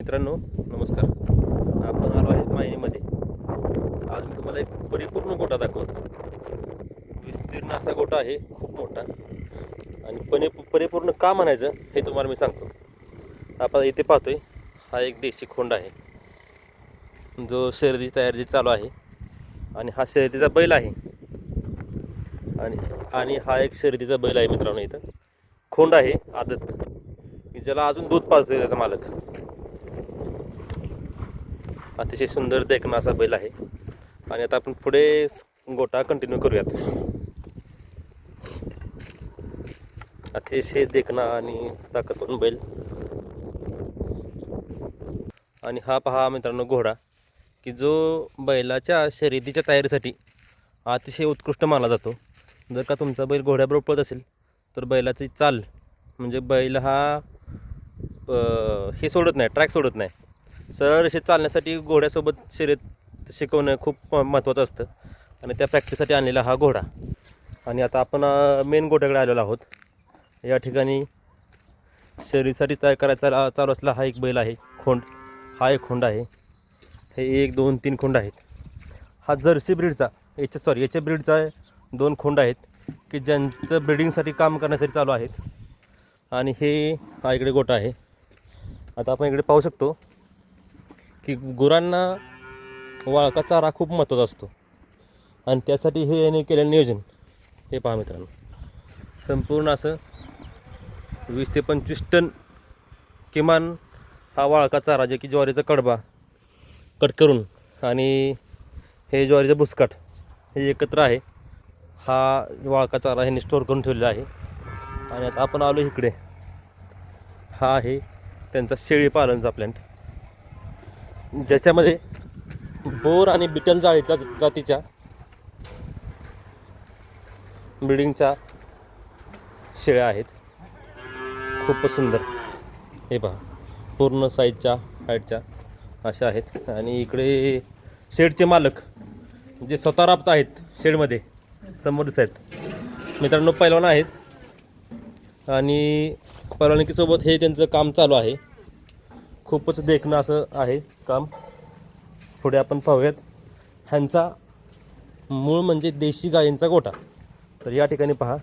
मित्रांनो नमस्कार. आपण आलो आहे माहिनीमध्ये आज मी तुम्हाला एक परिपूर्ण गोटा दाखवतो. विस्तीर्ण असा गोटा आहे खूप मोठा. आणि परि परिपूर्ण का म्हणायचं हे तुम्हाला मी सांगतो. आपण इथे पाहतोय हा एक देशी खोंड आहे. जो शर्यतीची तयारी चालू आहे. आणि हा शर्यतीचा बैल आहे. आणि आणि हा एक शर्यतीचा बैल आहे मित्रांनो इथं. खोंड आहे आदत. मी ज्याला अजून दूध पाजतोय त्याचा मालक. अतिशय सुंदर देखणा असा बैल आहे. आणि आता आपण पुढे गोटा कंटिन्यू करूयात. अतिशय देखणा आणि ताकदवान बैल. आणि हा पहा मित्रांनो घोडा की जो बैलाच्या शर्यतीच्या तयारीसाठी अतिशय उत्कृष्ट मानला जातो. जर का तुमचा बैल घोड्याबरोबर पळत असेल तर बैलाची चाल म्हणजे बैल हा हे सोडत नाही ट्रॅक सोडत नाही. सरळ असे चालण्यासाठी घोड्यासोबत शर्यत शिकवणं खूप महत्त्वाचं असतं. आणि त्या प्रॅक्टिससाठी आणलेला हा घोडा. आणि आता आपण मेन गोट्याकडे आलेलो आहोत. या ठिकाणी शर्यतीसाठी तयार करायचा चालू असला हा एक बैल आहे खोंड. हा एक खोंड आहे. हे एक दोन तीन खोंड आहेत. हा जर्सी ब्रीडचा याच्या सॉरी याच्या ब्रीडचा दोन खोंड आहेत की ज्यांचं ब्रीडिंगसाठी काम करण्यासाठी चालू आहेत. आणि हे हा इकडे गोटा आहे. आता आपण इकडे पाहू शकतो. की गुरांना वाळका चारा खूप महत्त्वाचा असतो. आणि त्यासाठी हे याने केलेलं नियोजन. हे पहा मित्रांनो. संपूर्ण असं वीस ते पंचवीस टन किमान हा वाळका चारा जे की ज्वारीचा कडबा कट करून आणि हे ज्वारीचं बुसकाट हे एकत्र आहे. हा वाळका चारा ह्यांनी स्टोअर करून ठेवलेला आहे. आणि आता आपण आलो इकडे. हा आहे त्यांचा शेळी पालनचा प्लॅन्ट ज्याच्यामध्ये बोर आणि बिटल जाळीच्या जातीच्या बिल्डिंगच्या शेळ्या आहेत. खूपच सुंदर. हे पहा पूर्ण साईजच्या हाईटच्या अशा आहेत. आणि इकडे शेडचे मालक जे स्वतः राबत आहेत शेडमध्ये समोर आहेत. मित्रांनो पैलवान आहेत. आणि पैलवानकीसोबत हे त्यांचं काम चालू आहे. खूपच देखणं असं आहे काम. पुढे आपण पाहूयात. ह्यांचा मूळ म्हणजे देशी गायींचा गोठा. तर या ठिकाणी पहा.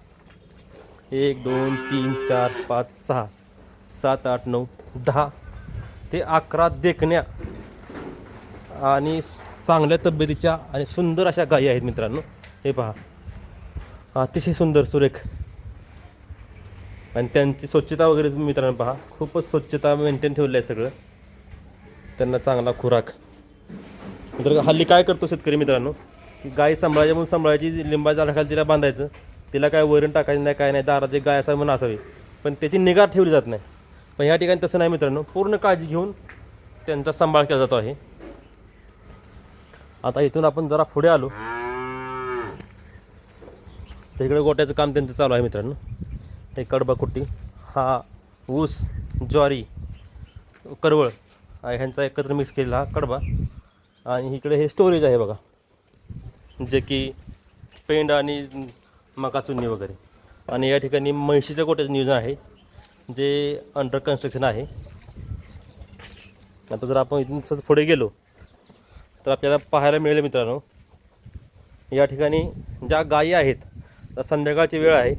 एक दोन तीन चार पाच सहा सात आठ नऊ दहा. ते अकरा देखण्या आणि चांगल्या तब्येतीच्या आणि सुंदर अशा गायी आहेत मित्रांनो. हे पहा. अतिशय सुंदर सुरेख. आणि त्यांची स्वच्छता वगैरे तुम्ही मित्रांनो पहा. खूपच स्वच्छता मेंटेन ठेवलं आहे सगळं. त्यांना चांगला खुराक. तर हल्ली काय करतो शेतकरी मित्रांनो? की गाय सांभाळायची म्हणून सांभाळायची लिंबाच्या झाडाखाली तिला बांधायचं. तिला काय वरण टाकायचं नाही काय नाही दारात एक गाय असावी म्हणून असावी. पण त्याची निगा ठेवली जात नाही. पण ह्या ठिकाणी तसं नाही मित्रांनो. पूर्ण काळजी घेऊन त्यांचा सांभाळ केला जातो आहे. आता इथून आपण जरा पुढे आलो. तिकडे गोट्याचं काम त्यांचं चालू आहे मित्रांनो. हे कडबा कुट्टी हा ऊस ज्वारी करवळ ह्यांचा एकत्र मिक्स केलेला हा कडबा. आणि इकडे हे स्टोरेज आहे बघा जे की पेंड आणि मका चुन्नी वगैरे. आणि या ठिकाणी म्हैशीचं गोट्याचं नियोजन आहे जे अंडर कन्स्ट्रक्शन आहे. आता जर आपण इथून तसंच पुढे गेलो तर आपल्याला पाहायला मिळेल मित्रांनो या ठिकाणी ज्या गायी आहेत संध्याकाळची वेळ आहे.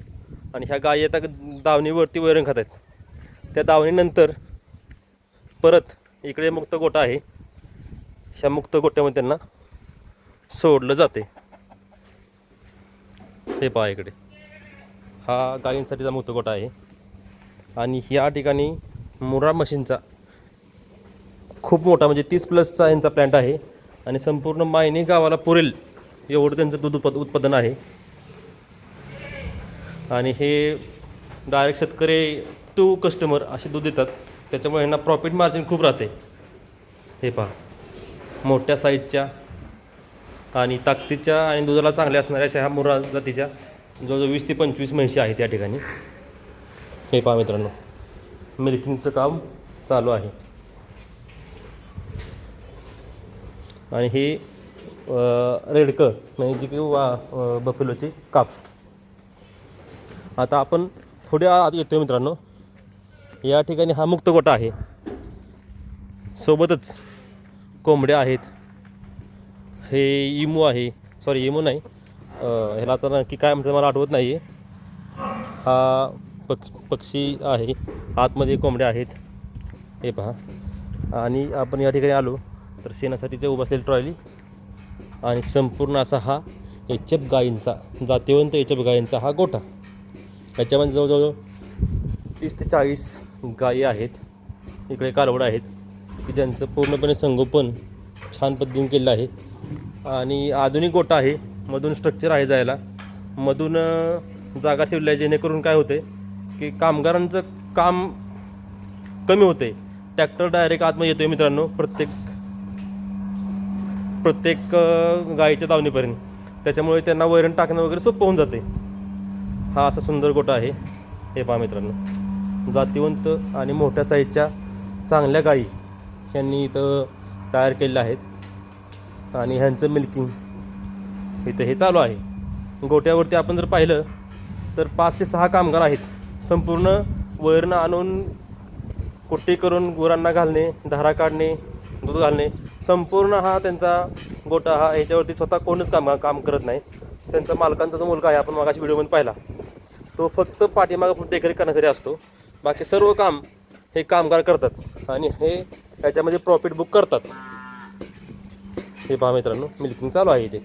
आणि ह्या गायी आता दावणीवरती वैरण खात आहेत. त्या दावणीनंतर परत इकडे मुक्त गोटा आहे. ह्या मुक्त गोट्यामध्ये त्यांना सोडलं जाते. हे पहा इकडे. हा गायींसाठीचा मुक्त गोटा आहे. आणि ह्या ठिकाणी मुरा मशीनचा खूप मोठा म्हणजे तीस प्लसचा यांचा प्लॅन्ट आहे. आणि संपूर्ण मायनी गावाला पुरेल एवढं त्यांचं दूध उत्पाद उत्पादन आहे. आणि हे डायरेक्ट शेतकरी टू कस्टमर असे दूध देतात. त्याच्यामुळे यांना प्रॉफिट मार्जिन खूप राहते. हे पहा. मोठ्या साईजच्या आणि ताकदीच्या आणि दुधाला चांगल्या असणाऱ्या अशा ह्या मुरा जातीच्या जवळजवळ वीस ते पंचवीस म्हशी आहेत या ठिकाणी. हे पहा मित्रांनो. मिल्किंगचं काम चालू आहे. आणि ही रेडकर म्हणजे जी की वा बफेलोची काफ. आता आपण पुढे आत येतोय मित्रांनो. या ठिकाणी हा मुक्त गोटा आहे. सोबतच कोंबड्या आहेत. हे इमू आहे. सॉरी इमू नाही. ह्यालाच ह्याला नक्की काय म्हणतात मला आठवत नाही हा पक्ष पक्षी आहे. आतमध्ये कोंबड्या आहेत. हे पहा. आणि आपण या ठिकाणी आलो तर शेणासाठीचे उभं असलेली ट्रॉली आणि संपूर्ण असा हा एच गायींचा जातीवंत एच गायींचा हा गोठा. याच्यामध्ये जवळजवळ तीस ते चाळीस गायी आहेत. इकडे कालवड आहेत. की ज्यांचं पूर्णपणे संगोपन छान पद्धतीने केलेलं आहे. आणि आधुनिक गोठा आहे. मधून स्ट्रक्चर आहे जायला. मधून जागा ठेवली आहे. जेणेकरून काय होते की कामगारांचं काम कमी होते ट्रॅक्टर डायरेक्ट आतमध्ये येतोय मित्रांनो. प्रत्येक प्रत्येक गायीच्या दावणीपर्यंत. त्याच्यामुळे त्यांना वैरण टाकणं वगैरे सोपं होऊन जाते हा असा सुंदर गोटा आहे. हे पहा मित्रांनो. जातीवंत आणि मोठ्या साईजच्या चांगल्या गायी यांनी इथं तयार केलेल्या आहेत. आणि ह्यांचं मिल्किंग इथं हे चालू आहे. गोट्यावरती आपण जर पाहिलं तर पाच ते सहा कामगार आहेत. संपूर्ण वैरणं आणून कुट्टी करून गुरांना घालणे धारा काढणे दूध घालणे संपूर्ण हा त्यांचा गोटा हा ह्याच्यावरती स्वतः कोणच काम काम करत नाही. त्यांचा मालकांचा जो मुलगा आहे आपण मागाशी व्हिडिओमध्ये पाहिला. तो फक्त पाठीमागं देखरेख करण्यासाठी असतो. बाकी सर्व काम हे कामगार करतात आणि हे याच्यामध्ये प्रॉफिट बुक करतात. हे पहा मित्रांनो मिल्किंग चालू आहे इथे.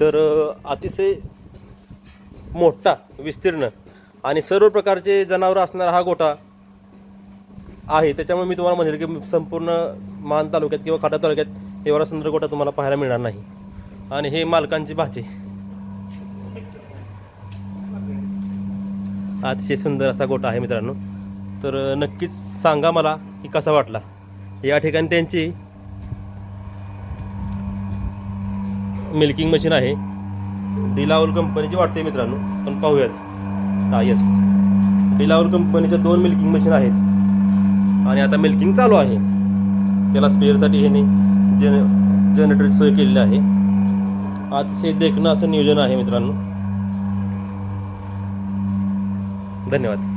तर अतिशय मोठा विस्तीर्ण आणि सर्व प्रकारचे जनावरं असणारा हा गोठा आहे. त्याच्यामुळे मी तुम्हाला म्हणेल की संपूर्ण मान तालुक्यात किंवा खाटा तालुक्यात एवढा सुंदर गोठा तुम्हाला पाहायला मिळणार नाही. आणि हे मालकांची भाजी. अतिशय सुंदर असा गोठा आहे मित्रांनो. तर नक्कीच सांगा मला की कसा वाटला? या ठिकाणी त्यांची मिल्किंग मशीन आहे. डिलावल कंपनीची वाटते मित्रांनो पण पाहूयात. हा येस डिलावल कंपनीच्या दोन मिल्किंग मशीन आहेत. आणि आता मिल्किंग चालू आहे. त्याला स्पेअरसाठी ह्याने जन जनरेटरची सोय केलेली आहे. अतिशय देखणं असं नियोजन आहे मित्रांनो. धन्यवाद.